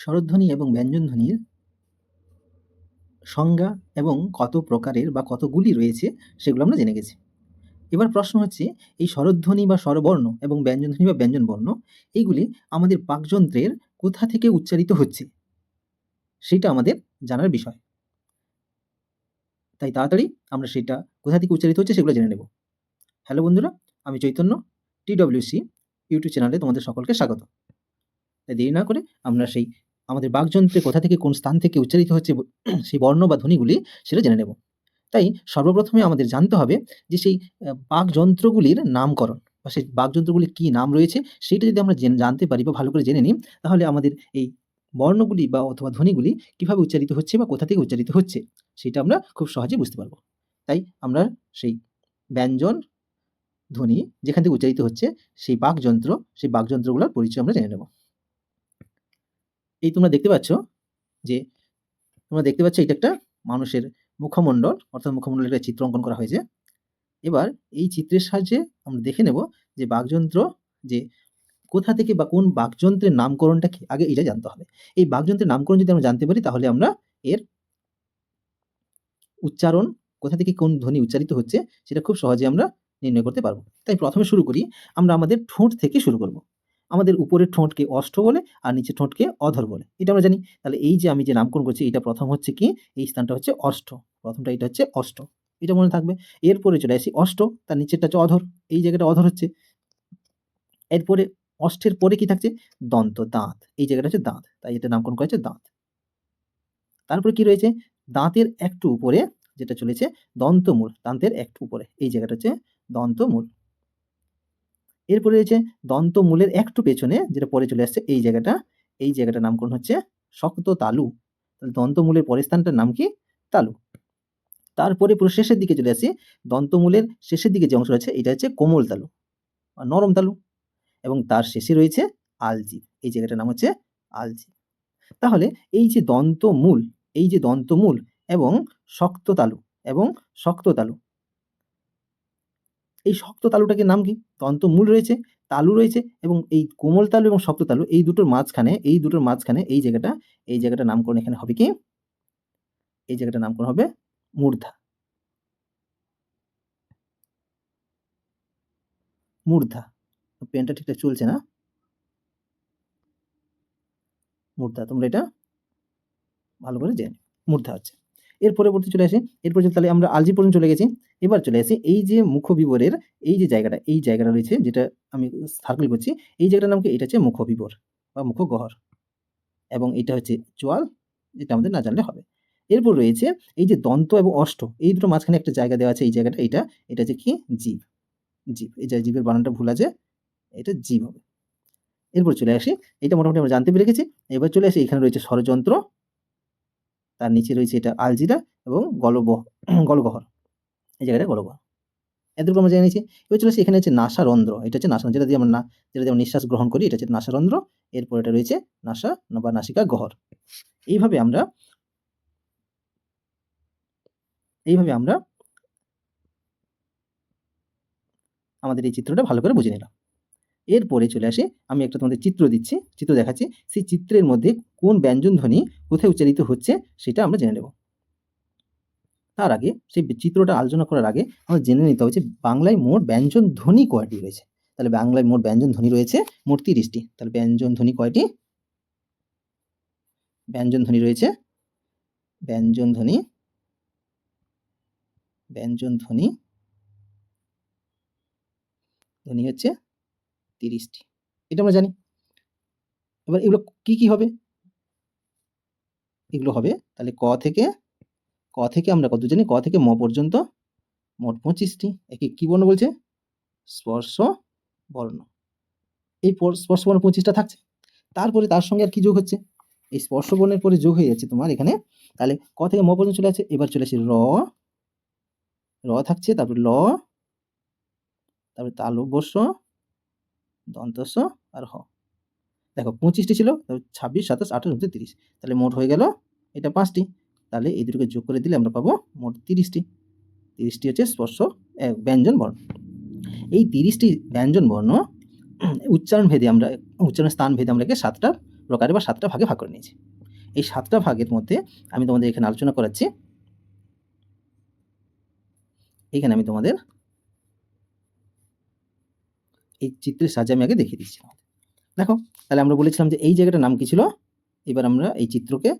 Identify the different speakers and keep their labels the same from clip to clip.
Speaker 1: স্বরধ্বনি এবং ব্যঞ্জনধ্বনির সংজ্ঞা এবং কত প্রকারের বা কতগুলি রয়েছে সেগুলো আমরা জেনে গেছি। এবার প্রশ্ন হচ্ছে, এই স্বরধ্বনি বা স্বরবর্ণ এবং ব্যঞ্জনধ্বনি বা ব্যঞ্জনবর্ণ, এইগুলি আমাদের পাকযন্ত্রের কোথা থেকে উচ্চারিত হচ্ছে? সেটা আমাদের জানার বিষয়। তাই তাড়াতাড়ি আমরা সেটা কোথা থেকে উচ্চারিত হচ্ছে সেগুলো জেনে নেব। হ্যালো বন্ধুরা, আমি চৈতন্য, টিডব্লিউসি, ইউটিউব চ্যানেলে তোমাদের সকলকে স্বাগত। তাই দেরি না করে আমরা সেই আমাদের বাকযন্ত্রে কোথা থেকে কোন স্থান থেকে উচ্চারিত হচ্ছে সেই বর্ণ বা ধ্বনিগুলি সেটা জেনে নেব। তাই সর্বপ্রথমে আমাদের জানতে হবে যে সেই বাকযন্ত্রগুলির নামকরণ বা সেই বাকযন্ত্রগুলির কী নাম রয়েছে সেটা যদি আমরা জানতে পারি বা ভালো করে জেনে নিই, তাহলে আমাদের এই বর্ণগুলি বা অথবা ধ্বনিগুলি কীভাবে উচ্চারিত হচ্ছে বা কোথা থেকে উচ্চারিত হচ্ছে সেটা আমরা খুব সহজে বুঝতে পারব। তাই আমরা সেই ব্যঞ্জন ধ্বনি যেখান থেকে উচ্চারিত হচ্ছে সেই বাকযন্ত্র সেই বাকযন্ত্রগুলোর পরিচয় আমরা জেনে নেব। এই তোমরা দেখতে পাচ্ছ যে তোমরা দেখতে পাচ্ছ এটা একটা মানুষের মুখমণ্ডল, অর্থাৎ মুখমণ্ডলের একটা চিত্র অঙ্কন করা হয়েছে। এবার এই চিত্রের সাহায্যে আমরা দেখে নেব যে বাঘযন্ত্র যে কোথা থেকে বা কোন বাকযন্ত্রের নামকরণটা কি, আগে এটা জানতে হবে। এই বাঘযন্ত্রের নামকরণ যদি আমরা জানতে পারি, তাহলে আমরা এর উচ্চারণ কোথা থেকে কোন ধ্বনি উচ্চারিত হচ্ছে, সেটা খুব সহজে আমরা নির্ণয় করতে পারব। তাই প্রথমে শুরু করি, আমরা আমাদের ঠোঁট থেকে শুরু করব। আমাদের উপরের ঠোঁটকে অষ্ট বলে আর নিচের ঠোঁটকে অধর বলে। এটা আমরা জানি। তাহলে এই যে আমি যে নামকরণ করছি, এটা প্রথম হচ্ছে কি? এই স্থানটা হচ্ছে অষ্ট। প্রথমটা এটা হচ্ছে অষ্ট। এটা মনে থাকবে। এরপরে চলে আসি অষ্ট, তার নিচেরটা হচ্ছে অধর। এই জায়গাটা অধর হচ্ছে। এরপরে অষ্টের পরে কি থাকছে? দন্ত, দাঁত। এই জায়গাটা হচ্ছে দাঁত। তাই এটা নামকরণ করা হচ্ছে দাঁত। তারপরে কি রয়েছে? দাঁতের একটু উপরে যেটা চলেছে দন্তমূল, দাঁতের একটু উপরে। এই জায়গাটা হচ্ছে দন্তমূল। এরপরে রয়েছে দন্তমূলের একটু পেছনে, যেটা পরে চলে আসছে এই জায়গাটা। এই জায়গাটার নামকরণ হচ্ছে শক্ত তালু। দন্তমূলের পরের স্থানটার নাম কি? তালু। তারপরে পুরো শেষের দিকে চলে আসি। দন্তমূলের শেষের দিকে যে অংশ রয়েছে, এটা হচ্ছে কোমল তালু নরম তালু। এবং তার শেষে রয়েছে আলজি এই জায়গাটার নাম হচ্ছে আলজি তাহলে এই যে দন্তমূল এই যে দন্তমূল এবং শক্ত তালু এবং শক্ত তালু এই শক্ত তালুটাকে নাম কি? দন্তমূল রয়েছে, তালু রয়েছে এবং এই কোমল তালু এবং শক্ত তালু এই দুটোর মাঝখানে, এই দুটোর মাঝখানে এই জায়গাটা এই জায়গাটা নামকরণ এখানে হবে কি? এই জায়গাটার নামকরণ হবে মূর্ধা। মূর্ধা। পেনটা ঠিকঠাক চলছে না? মূর্ধা, তোমরা এটা ভালো করে জেনে মূর্ধা হচ্ছে। এর পরবর্তী চলে আসে। এরপর তাহলে আমরা আলজি পর্যন্ত চলে গেছি। এবার চলে আসি এই যে মুখবিবরের এই যে জায়গাটা, এই জায়গাটা রয়েছে যেটা আমি সার্কেল করছি, এই জায়গাটার নাম কি? এটা হচ্ছে মুখবিবর বা মুখগহর এবং এটা হচ্ছে চোয়াল যেটা আমাদের না জানলে হবে। এরপর রয়েছে এই যে দন্ত এবং অষ্ট, এই দুটো মাঝখানে একটা জায়গা দেওয়া আছে, এই জায়গাটা এটা এটা হচ্ছে কি? জীব। জীব, এই যে জীবের বানানটা ভুল আছে, এটা জীব হবে। এরপর চলে আসি, এটা মোটামুটি আমরা জানতে পেরে গেছি। এবার চলে আসি, এখানে রয়েছে ষড়যন্ত্র তার নিচে রয়েছে এটা আলজিরা এবং গলব গলগহর এই জায়গাটা গলগহর এতটুকু আমরা জেনে নিয়েছি। এবার চলে এখানে হচ্ছে নাসারন্ধ্র। এটা হচ্ছে নাসারন্ধ্র যেটা দিয়ে আমরা না যেটা দিয়ে নিঃশ্বাস গ্রহণ করি, এটা হচ্ছে নাসারন্ধ্র। এরপর এটা রয়েছে নাসা বা নাসিকা গহর এইভাবে আমরা এইভাবে আমরা আমাদের এই চিত্রটা ভালো করে বুঝে নিলাম। এরপরে চলে আসে, আমি একটা তোমাদের চিত্র দিচ্ছি, চিত্র দেখাচ্ছি, সেই চিত্রের মধ্যে কোন ব্যঞ্জন ধ্বনি কোথায় উচ্চারিত হচ্ছে সেটা আমরা জেনে নেব। তার আগে সেই চিত্রটা আলোচনা করার আগে আমাদের জেনে নিতে হবে যে বাংলায় মোট ব্যঞ্জন ধ্বনি কয়টি রয়েছে? তাহলে বাংলায় মোট ব্যঞ্জন ধ্বনি রয়েছে মোট তিরিশটি। তাহলে ব্যঞ্জন ধ্বনি কয়টি? ব্যঞ্জন ধ্বনি রয়েছে, ব্যঞ্জন ধ্বনি ব্যঞ্জন ধ্বনি ধ্বনি হচ্ছে তিরিশটি। এটা আমরা জানি। এবার এগুলো কি কি হবে? এগুলো হবে তাহলে ক থেকে ক থেকে আমরা কত জানি? ক থেকে ম পর্যন্ত মোট পঁচিশটি। একে কি বর্ণ বলছে? স্পর্শ বর্ণ। এই স্পর্শ বর্ণ পঁচিশটা থাকছে। তারপরে তার সঙ্গে আর কি যোগ হচ্ছে? এই স্পর্শ বর্ণের পরে যোগ হয়ে যাচ্ছে তোমার এখানে। তাহলে ক থেকে ম পর্যন্ত চলে আসে? এবার চলে আসে র। র থাকছে, তারপর ল, তারপরে তালু বস্য দন্তস্ব আর হ। দেখো, পঁচিশটি ছিল ছাব্বিশ, সাতাশ, আঠাশ, উনত্রিশ, তিরিশ। তাহলে মোট হয়ে গেল এটা পাঁচটি। তাহলে এই দুটোকে যোগ করে দিলে আমরা পাবো মোট তিরিশটি। তিরিশটি হচ্ছে স্পর্শ ব্যঞ্জন, বর্ণ। এই তিরিশটি ব্যঞ্জন, বর্ণ উচ্চারণ ভেদে আমরা, উচ্চারণ স্থান ভেদে আমরা একে সাতটা প্রকারে বা সাতটা ভাগে ভাগ করে নিয়েছি। এই সাতটা ভাগের মধ্যে আমি তোমাদের এখানে আলোচনা করাচ্ছি। এখানে আমি তোমাদের এই চিত্রের সাহায্যে আমি আগে দেখিয়ে দিচ্ছি দেখো, তাহলে আমরা বলেছিলাম যে এই জায়গাটার নাম কি ছিল? এবার আমরা এই চিত্রকে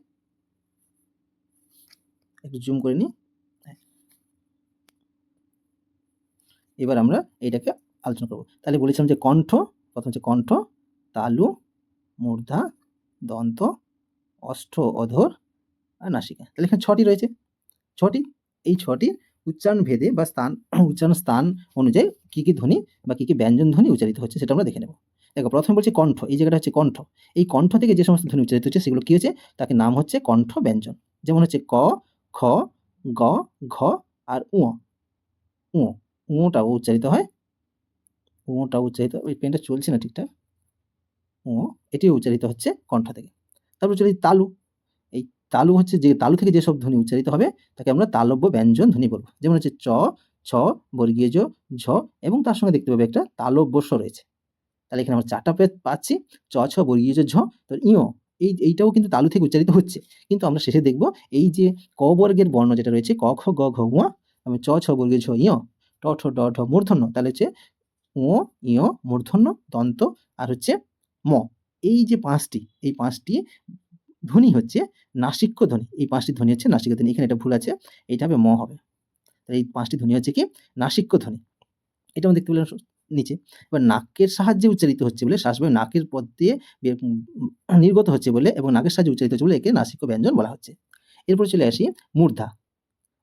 Speaker 1: একটু জুম করে নিই। এবার আমরা এইটাকে আলোচনা করব। তাহলে বলেছিলাম যে কণ্ঠ, প্রথম হচ্ছে কণ্ঠ, তালু, মূর্ধা, দন্ত, অষ্ঠ, অধর আর নাসিকা। তাহলে এখানে ছটি রয়েছে। ছটি, এই ছটির উচ্চারণ ভেদে বা স্থান, উচ্চারণ স্থান অনুযায়ী কী কী ধ্বনি বা কী কী ব্যঞ্জন ধ্বনি উচ্চারিত হচ্ছে সেটা আমরা দেখে নেব। দেখো, প্রথমে বলছি কণ্ঠ, এই জায়গাটা হচ্ছে কণ্ঠ। এই কণ্ঠ থেকে যে সমস্ত ধ্বনি উচ্চারিত হচ্ছে সেগুলো কী হচ্ছে? তাকে নাম হচ্ছে কণ্ঠ ব্যঞ্জন। যেমন হচ্ছে ক, খ, গ, ঘ আর উ উ, উটা উচ্চারিত হয়। উটা উচ্চারিত ওই পেনটা চলছে না ঠিকঠাক? ও এটি উচ্চারিত হচ্ছে কণ্ঠ থেকে। তারপর চলি তালু। তালু হচ্ছে যে, তালু থেকে যেসব ধ্বনি উচ্চারিত হবে, তাকে আমরা তালব্য ব্যঞ্জন ধ্বনি বলব। যেমন হচ্ছে চ, ছ বর্গীয় জ ঝ এবং তার সঙ্গে দেখতে পাবে একটা তালব্য স্ব রয়েছে। তাহলে এখানে আমরা চারটা পাচ্ছি। চ, ছ বর্গীয় ঝ। তো ইও এই, এইটাও কিন্তু তালু থেকে উচ্চারিত হচ্ছে। কিন্তু আমরা শেষে দেখব এই যে ক বর্গের বর্ণ যেটা রয়েছে, ক, খ, গ, ঘ উয়া আমি চ, ছ বর্গীয় ঝ ইয় ট ঠ, ড, ঢ, মূর্ধন্য। তাহলে হচ্ছে ও ইয়, মূর্ধন্য, দন্ত আর হচ্ছে ম। এই যে পাঁচটি, এই পাঁচটি ধ্বনি হচ্ছে নাসিক্য ধ্বনি। এই পাঁচটি ধ্বনি হচ্ছে নাসিক্য ধ্বনি। এখানে এটা ভুল আছে এটা হবে ম হবে। এই পাঁচটি ধ্বনি হচ্ছে কি? নাসিক্য ধ্বনি। এটা আমরা দেখতে পেলাম নিচে। এবার নাকের সাহায্যে উচ্চারিত হচ্ছে বলে শ্বাসবায়ু নাকের পথ দিয়ে নির্গত হচ্ছে বলে এবং নাকের সাহায্যে উচ্চারিত হচ্ছে বলে একে নাসিক্য ব্যঞ্জন বলা হচ্ছে। এরপর চলে আসি মূর্ধা।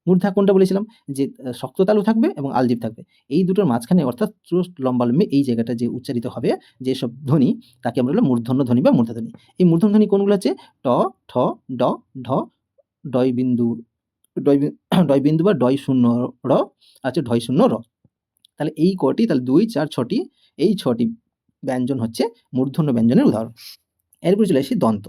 Speaker 1: মূর্ধা কোনটা বলেছিলাম যে শক্ত তালু থাকবে এবং আলজিভ থাকবে। এই দুটোর মাঝখানে অর্থাৎ চোস্ট লম্বা লম্বে এই জায়গাটা যে উচ্চারিত হবে যেসব ধ্বনি, তাকে আমরা বললাম মূর্ধন্য ধ্বনি বা মূর্ধা ধ্বনি এই মূর্ধন্য ধ্বনি কোনগুলো আছে ট, ঠ, ড, ঢ, ডয় বিন্দু ডয় বিন্দু বা ডয় শূন্য র আছে ঢয় শূন্য র। তাহলে এই কটি, তাহলে দুই, চার, ছটি, এই ছটি ব্যঞ্জন হচ্ছে মূর্ধন্য ব্যঞ্জনের উদাহরণ। এরপরে চলে আসি দন্ত।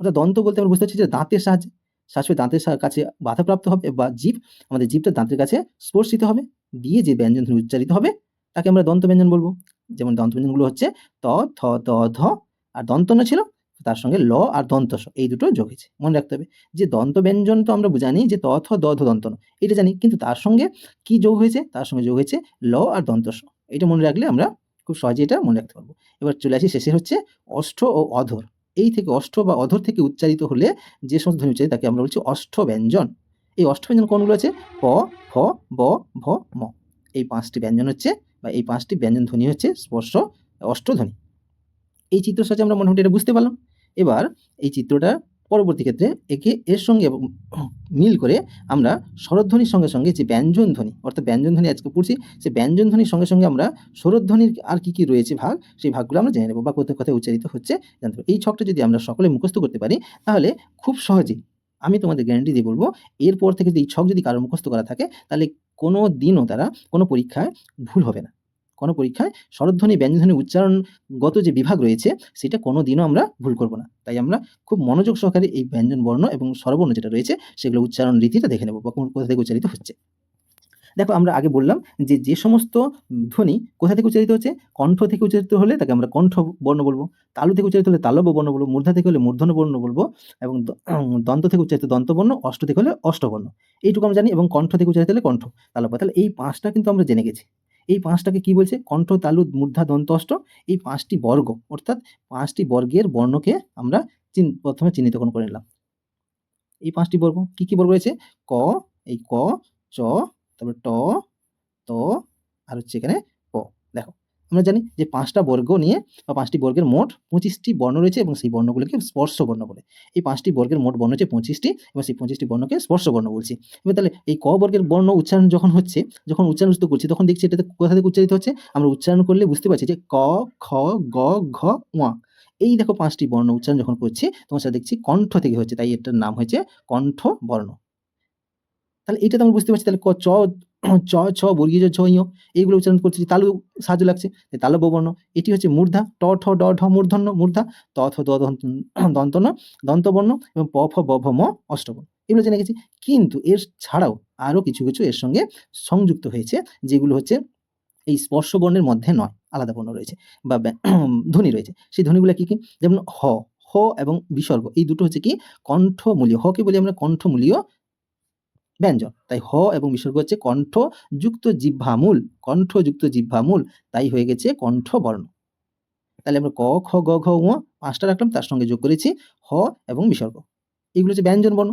Speaker 1: অর্থাৎ দন্ত বলতে আমরা বুঝতে পারছি যে দাঁতের সাহায্যে শ্বাসপে দাঁতের কাছে বাধাপ্রাপ্ত হবে বা জীব, আমাদের জীবটা দাঁতের কাছে স্পর্শিত হবে। দিয়ে যে ব্যঞ্জন ধ্বনি উচ্চারিত হবে, তাকে আমরা দন্ত ব্যঞ্জন বলব। যেমন দন্ত ব্যঞ্জনগুলো হচ্ছে ত, থ, ত, ধ আর দন্ত দন্তন্য ছিল, তার সঙ্গে ল আর দন্তস এই দুটো যোগ হয়েছে। মনে রাখতে হবে যে দন্ত ব্যঞ্জন তো আমরা জানি যে ত, থ, দ, ধ দন্তন এটা জানি। কিন্তু তার সঙ্গে কি যোগ হয়েছে? তার সঙ্গে যোগ হয়েছে ল আর দন্তস এটা মনে রাখলে আমরা খুব সহজে এটা মনে রাখতে পারব। এবার চলে আসি শেষে হচ্ছে অষ্ট ও অধর। এই থেকে অষ্ট বা অধর থেকে উচ্চারিত হলে যে সমস্ত ধ্বনি উচ্চারিত, তাকে আমরা বলছি অষ্ট ব্যঞ্জন এই অষ্ট ব্যঞ্জন কোনগুলো আছে? প ফ ব, ভ, ম। এই পাঁচটি ব্যঞ্জন হচ্ছে বা এই পাঁচটি ব্যঞ্জন ধ্বনি হচ্ছে স্পর্শ অষ্টধ্বনি। এই চিত্র সাথে আমরা মোটামুটি এটা বুঝতে পারলাম। এবার এই চিত্রটা পরবর্তী ক্ষেত্রে একে এর সঙ্গে মিল করে আমরা স্বরধ্বনির সঙ্গে সঙ্গে যে ব্যঞ্জন ধ্বনি, অর্থাৎ ব্যঞ্জন ধ্বনি আজকে পড়ছি, সে ব্যঞ্জন ধ্বনির সঙ্গে সঙ্গে আমরা স্বরধ্বনির আর কি কি রয়েছে ভাগ, সেই ভাগগুলো আমরা জেনে নেব বা কোথায় কোথায় উচ্চারিত হচ্ছে জানতে এই ছকটা যদি আমরা সকলে মুখস্থ করতে পারি, তাহলে খুব সহজেই আমি তোমাদের গ্যারান্টি দিয়ে বলব, এরপর থেকে যদি এই ছক যদি কারও মুখস্থ করা থাকে, তাহলে কোনো দিনও তারা কোনো পরীক্ষায় ভুল হবে না। কোনো পরীক্ষায় স্বরধ্বনি ব্যঞ্জনধ্বনি উচ্চারণগত যে বিভাগ রয়েছে, সেটা কোনো দিনও আমরা ভুল করব না। তাই আমরা খুব মনোযোগ সহকারে এই ব্যঞ্জন বর্ণ এবং স্বরবর্ণ যেটা রয়েছে, সেগুলো উচ্চারণ রীতিটা দেখে নেব, বা কোথা থেকে উচ্চারিত হচ্ছে। দেখো, আমরা আগে বললাম যে যে সমস্ত ধ্বনি কোথা থেকে উচ্চারিত হচ্ছে? কণ্ঠ থেকে উচ্চারিত হলে তাকে আমরা কণ্ঠ বর্ণ বলব, তালু থেকে উচ্চারিত হলে তালব্য বর্ণ বলব, মূর্ধা থেকে হলে মূর্ধন্য বর্ণ বলব, এবং দন্ত থেকে উচ্চারিত দন্তবর্ণ অষ্ট থেকে হলে অষ্টবর্ণ। এইটুকু আমরা জানি, এবং কণ্ঠ থেকে উচ্চারিত হলে কণ্ঠ। তালব্য তাহলে এই পাঁচটা কিন্তু আমরা জেনে গেছি। এই পাঁচটাকে কি বলছে? কণ্ঠ তালু মূর্ধা, দন্ত, অষ্ট। এই পাঁচটি বর্গ, অর্থাৎ পাঁচটি বর্গের বর্ণকে আমরা চিন, প্রথমে চিহ্নিতকরণ করে নিলাম। এই পাঁচটি বর্গ, কি কি বর্গ রয়েছে? ক, এই ক, চ, তারপরে ট, ত, আর হচ্ছে এখানে আমরা জানি যে পাঁচটা বর্গ নিয়ে বা পাঁচটি বর্গের মোট পঁচিশটি বর্ণ রয়েছে এবং সেই বর্ণগুলোকে স্পর্শ বর্ণ বলে। এই পাঁচটি বর্গের মোট বর্ণ হচ্ছে পঁচিশটি এবং সেই পঁচিশটি বর্ণকে স্পর্শ বর্ণ বলছি। এবার তাহলে এই ক বর্গের বর্ণ উচ্চারণ যখন হচ্ছে, যখন উচ্চারণ করছি, তখন দেখছি এটাতে কোথা থেকে উচ্চারিত হচ্ছে? আমরা উচ্চারণ করলে বুঝতে পারছি যে ক, খ, গ, ঘ ওয়া এই দেখো পাঁচটি বর্ণ উচ্চারণ যখন করছি, তখন সেটা দেখছি কণ্ঠ থেকে হচ্ছে, তাই এটার নাম হয়েছে কণ্ঠ বর্ণ তাহলে এটা তো আমরা বুঝতে পারছি, তাহলে ক, চ চ ছ, বর্গীয় ঝ ইয় এইগুলো উচ্চারণ করছি তালু সাহায্য লাগছে। তালব্য বর্ণ এটি হচ্ছে মূর্ধা, ট, ঠ, ড, ঢ, মূর্ধন্য, মূর্ধা, ত, থ দন্ত- দন্তবর্ণ এবং প, ফ, ব, ভ, ম, অষ্টবর্ণ। এগুলো জেনে গেছি। কিন্তু এর ছাড়াও আরও কিছু কিছু এর সঙ্গে সংযুক্ত হয়েছে, যেগুলো হচ্ছে এই স্পর্শ বর্ণের মধ্যে নয়, আলাদা বর্ণ রয়েছে বা ধ্বনি রয়েছে। সেই ধ্বনিগুলো কি কি? যেমন হ হ এবং বিসর্গ। এই দুটো হচ্ছে কি? কণ্ঠমূলীয়। হকে বলি আমরা? কণ্ঠমূলীয় ব্যঞ্জন। তাই হ এবং বিসর্গ হচ্ছে কণ্ঠ যুক্ত কণ্ঠযুক্ত জিহ্বামূল কণ্ঠযুক্ত জিহ্বামূল, তাই হয়ে গেছে কণ্ঠবর্ণ তাহলে আমরা ক, খ, গ, ঘ, ঙ পাঁচটা রাখলাম, তার সঙ্গে যোগ করেছি হ এবং বিসর্গ। এগুলো হচ্ছে ব্যঞ্জন বর্ণ।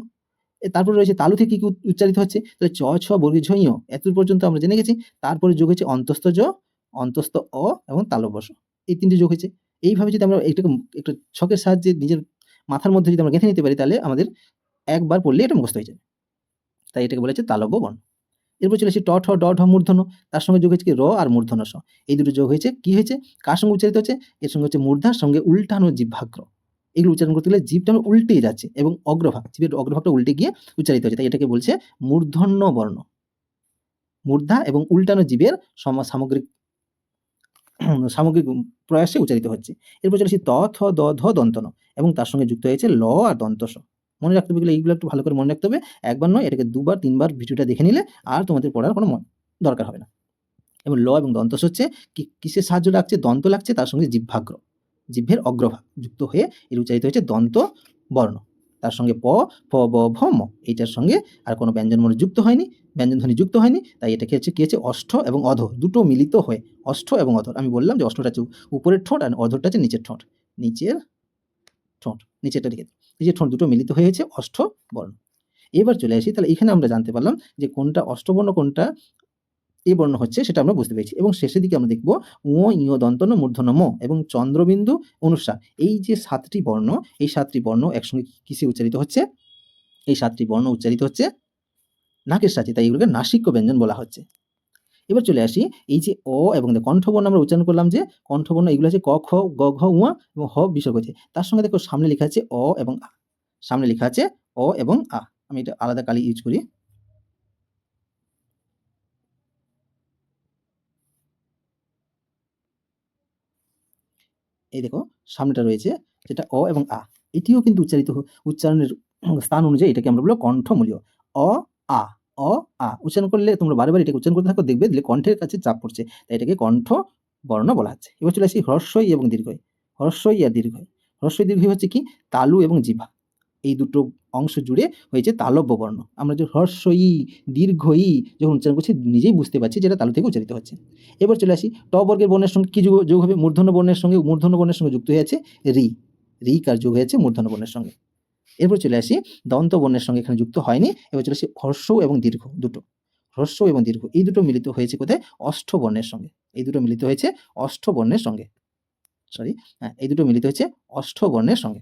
Speaker 1: তারপরে রয়েছে তালু থেকে কি উচ্চ- উচ্চারিত হচ্ছে? তাহলে চ, ছ বর্গী ঝ ইয় এত পর্যন্ত আমরা জেনে গেছি। তারপরে যোগ হয়েছে অন্তস্থ জ, অন্তস্থ অ এবং তালব্যস এই তিনটে যোগ হয়েছে। এইভাবে যদি আমরা এটাকে একটু ছকের সাহায্যে নিজের মাথার মধ্যে যদি আমরা গেঁথে নিতে পারি, তাহলে আমাদের একবার পড়লে এটা মুখস্থ হয়ে যাবে। তাই এটাকে বলেছে তালব্য বর্ণ। এরপর চলে আসি ট ঠ ড ঢ, মূর্ধন্য। তার সঙ্গে যোগ হয়েছে কি র আর মূর্ধন্য স। এই দুটো যোগ হয়েছে, কি হয়েছে? কার সঙ্গে উচ্চারিত হচ্ছে? এর সঙ্গে হচ্ছে মূর্ধার, সঙ্গে উল্টানো জিভ্ভাগ্র এগুলো উচ্চারণ করতে গেলে জীবটা উল্টে যাচ্ছে এবং অগ্রভাগ, জীবের অগ্রভাগটা উল্টে গিয়ে উচ্চারিত হচ্ছে তাই এটাকে বলছে মূর্ধন্য বর্ণ। মূর্ধা এবং উল্টানো জীবের সম- সামগ্রিক সামগ্রিক প্রয়াসে উচ্চারিত হচ্ছে। এরপর চলে আসি ত, থ, দ, ধ, দন্তন এবং তার সঙ্গে যুক্ত হয়েছে ল আর দন্তস। মনে রাখতে হবে এইগুলো একটু ভালো করে মনে রাখতে হবে। একবার নয়, এটাকে দুবার, তিনবার ভিডিওটা দেখে নিলে আর তোমাদের পড়ার কোনো মন- দরকার হবে না। এবং ল এবং দন্তস হচ্ছে কি, কিসের সাহায্য লাগছে? দন্ত লাগছে তার সঙ্গে জিহ্বাগ্র জিভের অগ্রভাগ যুক্ত হয়ে এর উচ্চারিত হয়েছে দন্ত, বর্ণ। তার সঙ্গে প, ফ, ব, ভ, ম। এইটার সঙ্গে আর কোনো ব্যঞ্জন বর্ণ যুক্ত হয়নি। ব্যঞ্জন ধ্বনি যুক্ত হয়নি, তাই এটাকে হচ্ছে কি হচ্ছে অষ্ঠ এবং অধ। দুটো মিলিত হয়ে, অষ্ঠ এবং অধর। আমি বললাম যে অষ্টটা হচ্ছে উপরের ঠোঁট আর অধরটা হচ্ছে নিচের ঠোঁট। নিচের ঠোঁট, নিচেরটা রেখে দিই। নিচের ঠোঁট দুটো মিলিত হয়েছে, অষ্ঠ বর্ণ। এবার চলে আসি, তাহলে এখানে আমরা জানতে পারলাম যে কোনটা অষ্টবর্ণ কোনটা এ বর্ণ হচ্ছে সেটা আমরা বুঝতে পেরেছি। এবং শেষের দিকে আমরা দেখব ও ইয় দন্তন, মূর্ধন্য, ম এবং চন্দ্রবিন্দু অনুসার এই যে সাতটি বর্ণ, এই সাতটি বর্ণ একসঙ্গে কিসে উচ্চারিত হচ্ছে? এই সাতটি বর্ণ উচ্চারিত হচ্ছে নাকের সাথে, তাই এগুলোকে নাসিক্য ব্যঞ্জন বলা হচ্ছে। এবার চলে আসি, এই যে অ এবং কণ্ঠবর্ণ আমরা উচ্চারণ করলাম যে, কণ্ঠবর্ণ এগুলো আছে ক, খ, গ, ঘ, উয়া এবং হ বিসর্গ আছে তার সঙ্গে দেখো সামনে লেখা আছে অ এবং আ। সামনে লেখা আছে অ এবং আ। আমি এটা আলাদা কালি ইউজ করি। এই দেখো, সামনেটা রয়েছে যেটা অ এবং আ। এটিও কিন্তু উচ্চারিত উচ্চারণের স্থান অনুযায়ী এটাকে আমরা বলব কণ্ঠমূলীয়। অ, আ, অ আ উচ্চারণ করলে তোমরা বারবার এটাকে উচ্চারণ করতে থাকো, দেখবে দিলে কণ্ঠের কাছে চাপ পড়ছে। তাই এটাকে কণ্ঠ বর্ণ বলা হচ্ছে। এবার চলে আসি হ্রস্বই এবং দীর্ঘই। হ্রস্বই আর দীর্ঘই। হ্রস্বই, দীর্ঘই হচ্ছে কি? তালু এবং জিভা এই দুটো অংশ জুড়ে হয়েছে তালব্য বর্ণ। আমরা যে হ্রস্বই, দীর্ঘই যখন উচ্চারণ করছি, নিজেই বুঝতে পারছি যেটা তালু থেকে উচ্চারিত হচ্ছে। এবার চলে আসি ট বর্গের বর্ণের সঙ্গে কি যোগ হবে? মূর্ধন্য বর্ণের সঙ্গে, মূর্ধন্য বর্ণের সঙ্গে যুক্ত হয়ে আছে রি। রি কার যোগ হয়েছে? মূর্ধন্য বর্ণের সঙ্গে। এরপর চলে আসি দন্ত বর্ণের সঙ্গে এখানে যুক্ত হয়নি। এবার চলে আসি হর্ষ এবং দীর্ঘ দুটো। হ্রস্ব এবং দীর্ঘ, এই দুটো মিলিত হয়েছে কোথায়? অষ্ঠ বর্ণের সঙ্গে। এই দুটো মিলিত হয়েছে অষ্ঠ বর্ণের সঙ্গে। সরি হ্যাঁ এই দুটো মিলিত হয়েছে অষ্ঠ বর্ণের সঙ্গে।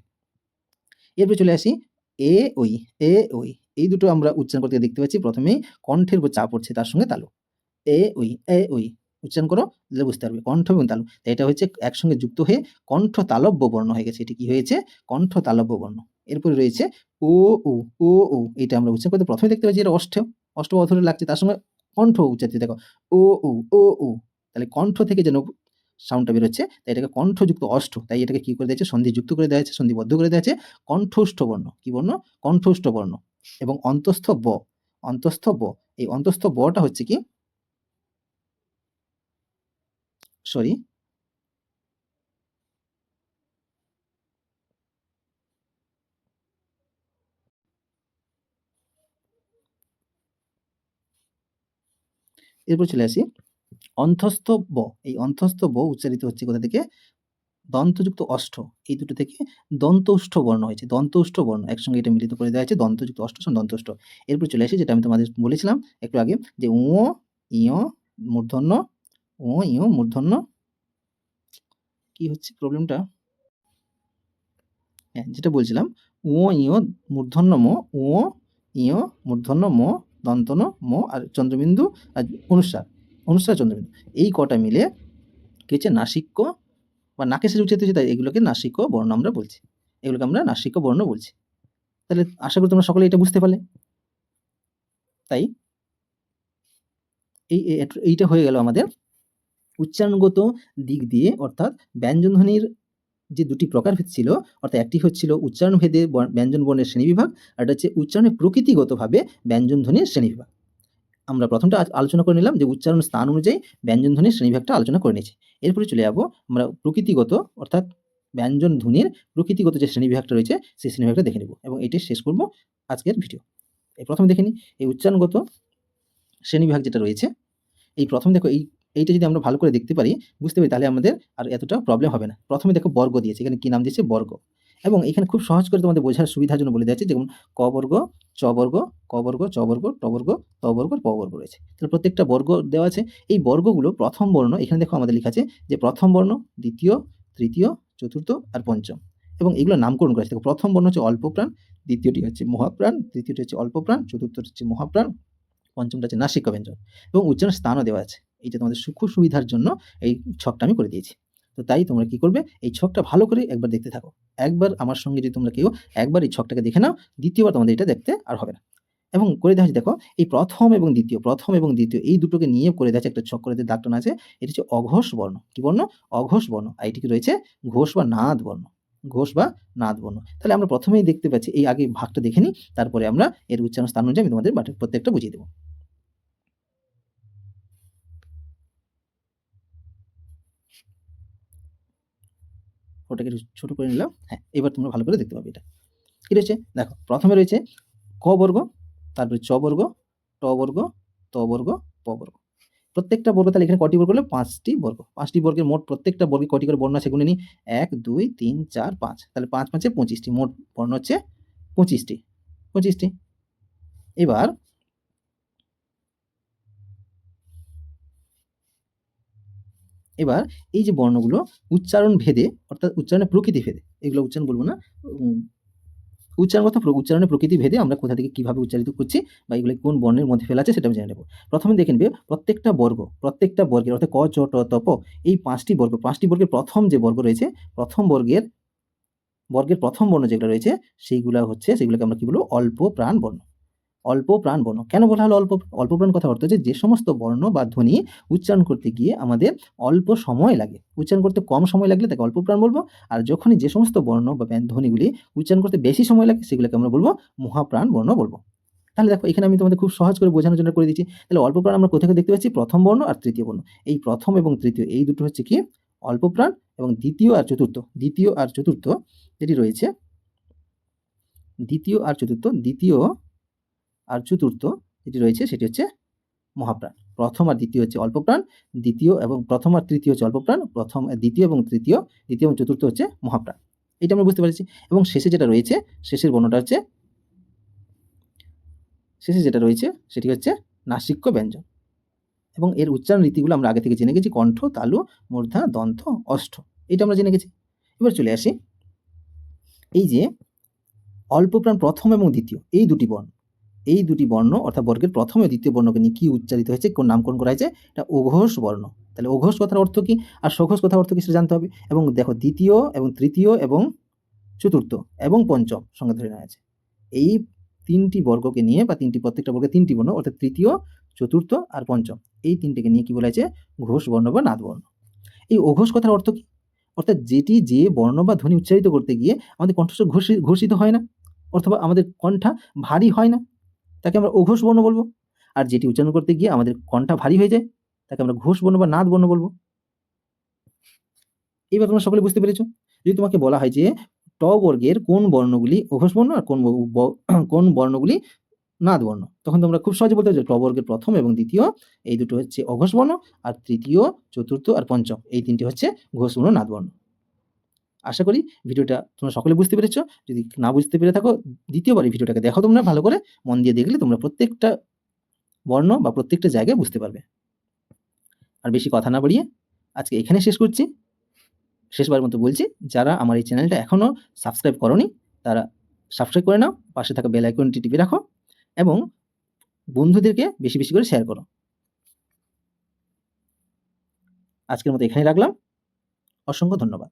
Speaker 1: এরপর চলে আসি এ ওই এ ওই, এই দুটো আমরা উচ্চারণ করতে দেখতে পাচ্ছি। প্রথমেই কণ্ঠের উপর চাপ পড়ছে, তার সঙ্গে তালু। এ ওই এ ওই উচ্চারণ করো, তাহলে বুঝতে পারবে। কণ্ঠ এবং তালু তাই এটা হচ্ছে একসঙ্গে যুক্ত হয়ে কণ্ঠ তালব্য বর্ণ হয়ে গেছে। এটি কি হয়েছে? কণ্ঠ তালব্য বর্ণ এরপরে রয়েছে ও ও ও ও। এটা আমরা উচ্চারণ করতে প্রথমে দেখতে পাচ্ছি এটা অষ্ঠ। অষ্ট অধরে লাগছে, তার সঙ্গে কণ্ঠ উচ্চারিত। দেখো, ও ও ও ও তাহলে কণ্ঠ থেকে যেন সাউন্ডটা বেরোচ্ছে, তাই এটাকে কণ্ঠযুক্ত অষ্ট। তাই এটাকে কি করে দিয়েছে সন্ধি যুক্ত করে দেওয়া হয়েছে, সন্ধিবদ্ধ করে দেওয়া আছে কণ্ঠস্থ বর্ণ কি বর্ণ? কণ্ঠস্থ বর্ণ এবং অন্তস্থ ব। অন্তস্থ ব। এই অন্তস্থ বটা হচ্ছে কি? সরি এরপর চলে আসি। অন্তস্থ ব। এই অন্তস্থ ব উচ্চারিত হচ্ছে কোথা থেকে? দন্তযুক্ত অষ্ট এই দুটো থেকে দন্তৌষ্ঠ বর্ণ হয়েছে। দন্তৌষ্ঠ বর্ণ। একসঙ্গে এটা মিলিত করে দেওয়া হয়েছে। দন্তযুক্ত অষ্ট সঙ্গে দন্তৌষ্ঠ। এরপর চলে আসি যেটা আমি তোমাদের বলেছিলাম একটু আগে যে ও ইয় মূর্ধন্য ও ইয় মূর্ধন্য? কি হচ্ছে প্রবলেমটা হ্যাঁ যেটা বলছিলাম, ও ইয় মূর্ধন্য, ম, ও ইয় মূর্ধন্য, ম, দন্তন, ম আর চন্দ্রবিন্দু আর অনুসার অনুসার চন্দ্রবিন্দু, এই কটা মিলে কি হচ্ছে নাসিক্য বা নাকের সাথে উচ্চারিত হচ্ছে তাই এগুলোকে নাসিক্য বর্ণ আমরা বলছি, এগুলোকে আমরা নাসিক্য বর্ণ বলছি, তাহলে আশা করি তোমরা সকলে এটা বুঝতে পারলে, তাই? এই- এইটা হয়ে গেল আমাদের উচ্চারণগত দিক দিয়ে অর্থাৎ ব্যঞ্জনধ্বনির যে দুটি প্রকারভেদ ছিল, অর্থাৎ একটি হচ্ছিল উচ্চারণভেদে ব্যঞ্জন বর্ণের শ্রেণীবিভাগ, আর একটা হচ্ছে উচ্চারণের প্রকৃতিগতভাবে ব্যঞ্জনধ্বনির শ্রেণীবিভাগ। আমরা প্রথমটা আলোচনা করে নিলাম যে উচ্চারণ স্থান অনুযায়ী ব্যঞ্জনধ্বনির শ্রেণীবিভাগটা আলোচনা করে নিয়েছি। এরপরে চলে যাব আমরা প্রকৃতিগত, অর্থাৎ ব্যঞ্জন ধ্বনির প্রকৃতিগত যে শ্রেণীবিভাগটা রয়েছে, সেই শ্রেণীবিভাগটা দেখে নেব এবং এটি শেষ করব আজকের ভিডিও। এই প্রথমে দেখে নিই এই উচ্চারণগত শ্রেণীবিভাগ যেটা রয়েছে, এই প্রথম দেখো এই এইটা যদি আমরা ভালো করে দেখতে পারি, বুঝতে পারি তাহলে আমাদের আর এতটা প্রবলেম হবে না। প্রথমে দেখো বর্গ দিয়েছে, এখানে কী নাম দিয়েছে? বর্গ। এবং এখানে খুব সহজ করে তোমাদের বোঝার সুবিধার জন্য বলে দিয়েছে যেমন ক বর্গ, চ বর্গ, ক বর্গ, চ বর্গ, ট বর্গ, ত বর্গ, প বর্গ রয়েছে। তাহলে প্রত্যেকটা বর্গ দেওয়া আছে। এই বর্গগুলো প্রথম বর্ণ, এখানে দেখো আমাদের লেখা আছে যে প্রথম বর্ণ, দ্বিতীয়, তৃতীয়, চতুর্থ আর পঞ্চম। এবং এগুলো নামকরণ করা আছে। দেখো প্রথম বর্ণ হচ্ছে অল্প প্রাণ দ্বিতীয়টি হচ্ছে মহাপ্রাণ, তৃতীয়টি হচ্ছে অল্প প্রাণ চতুর্থটি হচ্ছে মহাপ্রাণ, পঞ্চমটা হচ্ছে নাসিক ব্যঞ্জন। এবং উচ্চারণ স্থানও দেওয়া আছে। এইটা তোমাদের সুখ সুবিধার জন্য এই ছকটা আমি করে দিয়েছি। তো তাই তোমরা কি করবে? এই ছকটা ভালো করে একবার দেখতে থাকো। একবার আমার সঙ্গে যদি তোমরা কেউ একবার এই ছকটাকে দেখে নাও, দ্বিতীয়বার তোমাদের এটা দেখতে আর হবে না। এবং করে দেখা দেখো, এই প্রথম এবং দ্বিতীয়, প্রথম এবং দ্বিতীয়, এই দুটোকে নিয়ে করে দেখা একটা ছক করে দাগটান আছে, এটা হচ্ছে অঘোষ বর্ণ। কি বর্ণ? অঘোষ বর্ণ। আর এটিকে রয়েছে ঘোষ বা নাদ বর্ণ। ঘোষ বা নাদ বর্ণ। তাহলে আমরা প্রথমেই দেখতে পাচ্ছি, এই আগে ভাগটা দেখে নিই, তারপরে আমরা এর উচ্চারণ স্থান অনুযায়ী আমি তোমাদের প্রত্যেকটা বুঝিয়ে দেবো। ওটাকে একটু ছোট করে নিলাম। হ্যাঁ এবার তোমরা ভালো করে দেখতে পাবে এটা। কী রয়েছে? দেখো, প্রথমে রয়েছে ক বর্গ, তারপরে চ বর্গ, ট বর্গ, ত বর্গ, প বর্গ। প্রত্যেকটা বর্গ তাহলে এখানে কটি বর্গ হলো? পাঁচটি বর্গ। পাঁচটি বর্গের মোট প্রত্যেকটা বর্গে কটি করে বর্ণ আছে? সেগুলো নিই। এক, দুই, তিন, চার, পাঁচ। তাহলে পাঁচ, পাঁচে পঁচিশটি। মোট বর্ণ হচ্ছে পঁচিশটি। পঁচিশটি। এবার এবার এই যে বর্ণগুলো উচ্চারণ ভেদে, অর্থাৎ উচ্চারণের প্রকৃতি ভেদে, এগুলো উচ্চারণ বলব না উচ্চারণগত প্র- উচ্চারণের প্রকৃতি ভেদে আমরা কোথা থেকে কীভাবে উচ্চারিত করছি বা এগুলো কোন বর্ণের মধ্যে ফেলা আছে সেটা আমি জেনে নেব। প্রথমে দেখে নেবে প্রত্যেকটা বর্গ, প্রত্যেকটা বর্গের অর্থাৎ ক, চ, ট, ত, প, এই পাঁচটি বর্গ, পাঁচটি বর্গের প্রথম যে বর্গ রয়েছে, প্রথম বর্গের বর্গের প্রথম বর্ণ যেগুলো রয়েছে, সেইগুলো হচ্ছে, সেগুলোকে আমরা কী বলব? অল্প প্রাণ বর্ণ। অল্প প্রাণ বর্ণ। কেন বলা হলো অল্প অল্প প্রাণ কথা অর্থ হচ্ছে যে সমস্ত বর্ণ বা ধ্বনি উচ্চারণ করতে গিয়ে আমাদের অল্প সময় লাগে। উচ্চারণ করতে কম সময় লাগলে তাকে অল্প প্রাণ বলব। আর যখনই যে সমস্ত বর্ণ বা ধ্বনিগুলি উচ্চারণ করতে বেশি সময় লাগে, সেগুলোকে আমরা বলব মহাপ্রাণ বর্ণ বলব। তাহলে দেখো, এখানে আমি তোমাদের খুব সহজ করে বোঝানোর জন্য করে দিচ্ছি। তাহলে অল্প প্রাণ আমরা কোথায় দেখতে পাচ্ছি? প্রথম বর্ণ আর তৃতীয় বর্ণ। এই প্রথম এবং তৃতীয়, এই দুটো হচ্ছে কি? অল্প প্রাণ এবং দ্বিতীয় আর চতুর্থ। দ্বিতীয় আর চতুর্থ যেটি রয়েছে, দ্বিতীয় আর চতুর্থ, দ্বিতীয় আর চতুর্থ যেটি রয়েছে সেটি হচ্ছে মহাপ্রাণ। প্রথম আর দ্বিতীয় হচ্ছে অল্পপ্রাণ, দ্বিতীয় এবং প্রথম আর তৃতীয় হচ্ছে অল্পপ্রাণ, প্রথম, দ্বিতীয় এবং তৃতীয়, দ্বিতীয় এবং চতুর্থ হচ্ছে মহাপ্রাণ। এটা আমরা বুঝতে পারছি। এবং শেষে যেটা রয়েছে, শেষের বর্ণটা হচ্ছে, শেষে যেটা রয়েছে সেটি হচ্ছে নাসিক্য ব্যঞ্জন। এবং এর উচ্চারণ রীতিগুলো আমরা আগে থেকে জেনে গেছি, কণ্ঠ, তালু, মূর্ধা দন্ত অষ্ঠ। এটা আমরা জেনে গেছি। এবার চলে আসি। এই যে অল্পপ্রাণ প্রথম এবং দ্বিতীয়, এই দুটি বর্ণ এই দুটি বর্ণ অর্থাৎ বর্গের প্রথম দ্বিতীয় বর্ণকে নিয়ে কী উচ্চারিত হয়েছে, কোন নামকরণ করা হয়েছে, এটা ওঘোষ বর্ণ। তাহলে ওঘোষ কথার অর্থ কী? আর সঘোষ কথার অর্থ কী সেটা জানতে হবে। এবং দেখো দ্বিতীয় এবং তৃতীয় এবং চতুর্থ এবং পঞ্চম সঙ্গে ধরে নেওয়া আছে এই তিনটি বর্গকে নিয়ে বা তিনটি প্রত্যেকটা বর্গে তিনটি বর্ণ, অর্থাৎ তৃতীয়, চতুর্থ আর পঞ্চম, এই তিনটিকে নিয়ে কী বলা হয়েছে? ঘোষ বর্ণ বা নাদ বর্ণ। এই অঘোষ কথার অর্থ কী? অর্থাৎ যেটি যে বর্ণ বা ধ্বনি উচ্চারিত করতে গিয়ে আমাদের কণ্ঠস্বর ঘোষি- ঘোষিত হয় না, অথবা আমাদের কণ্ঠা ভারী হয় না। তাকে আমরা অঘোষ বর্ণ বলব। আর যেটি উচ্চারণ করতে গিয়ে আমাদের কণ্ঠা ভারী হয়ে যায়, তাকে আমরা ঘোষ বর্ণ বা নাদ বর্ণ বলব। এবার তোমরা সকলে বুঝতে পেরেছ? যদি তোমাকে বলা হয় যে ট বর্গের কোন বর্ণগুলি অঘোষ বর্ণ আর কোন কোন বর্ণগুলি নাদ বর্ণ, তখন তোমরা খুব সহজে বলতে ট বর্গের প্রথম এবং দ্বিতীয়, এই দুটো হচ্ছে অঘোষ বর্ণ আর তৃতীয়, চতুর্থ আর পঞ্চম, এই তিনটি হচ্ছে ঘোষ বর্ণ, নাদ বর্ণ। আশা করি ভিডিওটা তোমরা সকলে বুঝতে পেরেছ। যদি না বুঝতে পেরে থাকো, দ্বিতীয়বার এই ভিডিওটাকে দেখো তোমরা ভালো করে। মন দিয়ে দেখলে তোমরা প্রত্যেকটা বর্ণ বা প্রত্যেকটা জায়গায় বুঝতে পারবে। আর বেশি কথা না বাড়িয়ে আজকে এখানে শেষ করছি। শেষবার মতো বলছি, যারা আমার এই চ্যানেলটা এখনও সাবস্ক্রাইব করনি, তারা সাবস্ক্রাইব করে নাও, পাশে থাকা বেল আইকনটি টিপে রাখো এবং বন্ধুদেরকে বেশি বেশি করে শেয়ার করো। আজকের মতো এখানেই রাখলাম। অসংখ্য ধন্যবাদ।